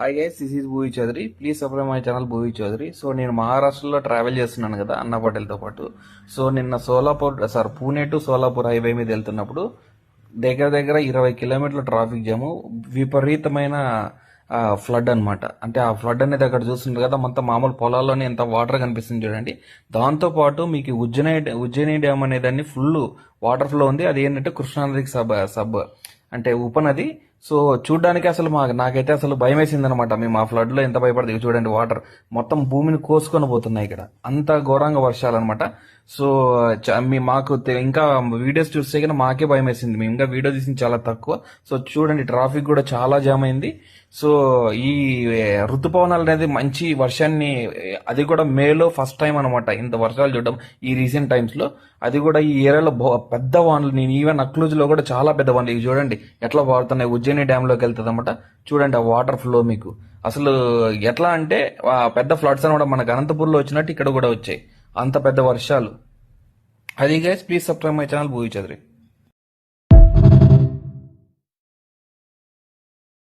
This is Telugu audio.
Hi guys this is Bhuvi Chaudhary please subscribe my channel Bhuvi Chaudhary so నేను మహారాష్ట్రలో ట్రావెల్ చేస్తున్నాను కదా అన్న పటేల్తో పాటు. సో నిన్న Solapur sir Pune to Solapur highway మీద వెళ్తున్నప్పుడు దగ్గర దగ్గర ఇరవై కిలోమీటర్ల ట్రాఫిక్ జాము విపరీతమైన ఫ్లడ్ అన్నమాట. అంటే ఆ ఫ్లడ్ అనేది అక్కడ చూస్తుంటారు కదా మొత్తం మామూలు పొలాల్లోనే ఎంత వాటర్ కనిపిస్తుంది చూడండి. దాంతోపాటు మీకు ఉజ్జయిని ఉజ్జయిని డ్యామ్ అనేదాన్ని ఫుల్ వాటర్ ఫ్లో ఉంది. అది ఏంటంటే కృష్ణానదికి సబ్ సబ్. అంటే ఉపనది. సో చూడడానికి అసలు మా నాకైతే అసలు భయం వేసింది అనమాట మేము ఆ ఫ్లడ్లో ఎంత భయపడదు చూడండి వాటర్ మొత్తం భూమిని కోసుకొని పోతున్నాయి ఇక్కడ. అంత ఘోరంగా వర్షాలు అనమాట సో చ- మీ మాకు ఇంకా వీడియోస్ చూస్తే కానీ మాకే భయం వేసింది మేము ఇంకా వీడియో తీసింది చాలా తక్కువ. సో చూడండి ట్రాఫిక్ కూడా చాలా జామ్ అయింది. సో ఈ ఋతుపవనాలు అనేది మంచి వర్షాన్ని అది కూడా మేలో ఫస్ట్ టైం అనమాట. ఇంత వర్షాలు చూడడం ఈ రీసెంట్ టైమ్స్లో అది కూడా ఈ ఏరియాలో పెద్ద వానలు. నేను ఈవెన్ అక్లూజ్లో కూడా చాలా పెద్ద వానలు. ఇవి చూడండి ఎట్లా వాడుతున్నాయి? ఉజ్జయిని డ్యామ్లోకి వెళ్తుంది అనమాట చూడండి ఆ వాటర్ ఫ్లో మీకు. అసలు ఎట్లా అంటే ఆ పెద్ద ఫ్లడ్స్ అనమాట మనకు అనంతపూర్లో వచ్చినట్టు ఇక్కడ కూడా వచ్చాయి. అంత పెద్ద వర్షాలు. అది guys please subscribe my channel Bhuvi Chaudhary